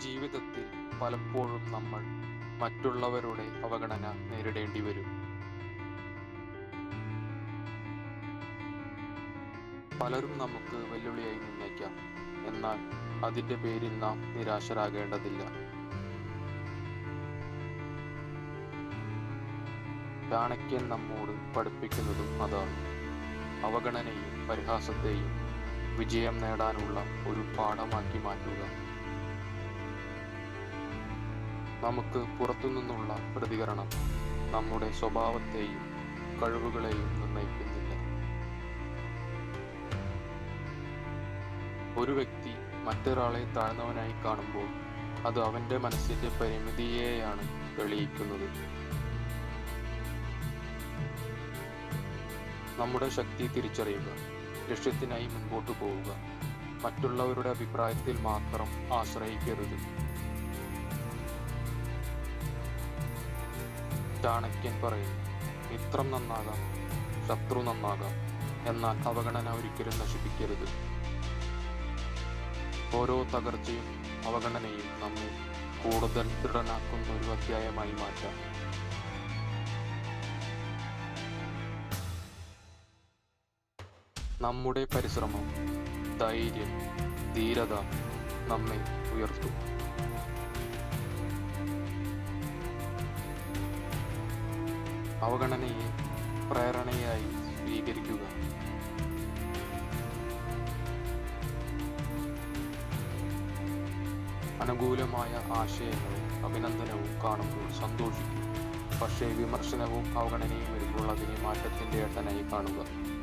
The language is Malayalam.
ജീവിതത്തിൽ പലപ്പോഴും നമ്മൾ മറ്റുള്ളവരുടെ അവഗണന നേരിടേണ്ടി വരും. പലരും നമുക്ക് വെല്ലുവിളിയായി നിന്നേക്കാം. എന്നാൽ അതിന്റെ പേരിൽ നാം നിരാശരാകേണ്ടതില്ല. ചാണക്യൻ നമ്മോട് പഠിപ്പിക്കുന്നതും അതാണ്. അവഗണനയും പരിഹാസത്തെയും വിജയം നേടാനുള്ള ഒരു പാഠമാക്കി മാറ്റുക. നമുക്ക് പുറത്തുനിന്നുള്ള പ്രതികരണം നമ്മുടെ സ്വഭാവത്തെയും കഴിവുകളെയും നിർണയിക്കുന്നില്ല. ഒരു വ്യക്തി മറ്റൊരാളെ താഴ്ന്നവനായി കാണുമ്പോൾ അത് അവന്റെ മനസ്സിന്റെ പരിമിതിയെയാണ് തെളിയിക്കുന്നത്. നമ്മുടെ ശക്തി തിരിച്ചറിയുക ലക്ഷ്യത്തിനായി മുൻപോട്ട് പോവുക മറ്റുള്ളവരുടെ അഭിപ്രായത്തിൽ മാത്രം ആശ്രയിക്കരുത്. ചാണക്യൻ പറയുന്നു. മിത്രം നന്നാകാം ശത്രു നന്നാകാം എന്നാൽ അവഗണന ഒരിക്കലും നശിപ്പിക്കരുത്. ഓരോ തകർച്ചയും അവഗണനയും നമ്മെ കൂടുതൽ ദൃഢനാക്കുന്ന ഒരു അധ്യായമായി മാറ്റാം. നമ്മുടെ പരിശ്രമം ധൈര്യം ധീരത നമ്മെ ഉയർത്തും. അവഗണനയെ പ്രേരണയായി സ്വീകരിക്കുക. അനുകൂലമായ ആശയങ്ങളും അഭിനന്ദനവും കാണുമ്പോൾ സന്തോഷിക്കും. പക്ഷേ വിമർശനവും അവഗണനയും വരുമ്പോൾ അതിനെ മാറ്റത്തിന്റെ ഏട്ടനായി കാണുക.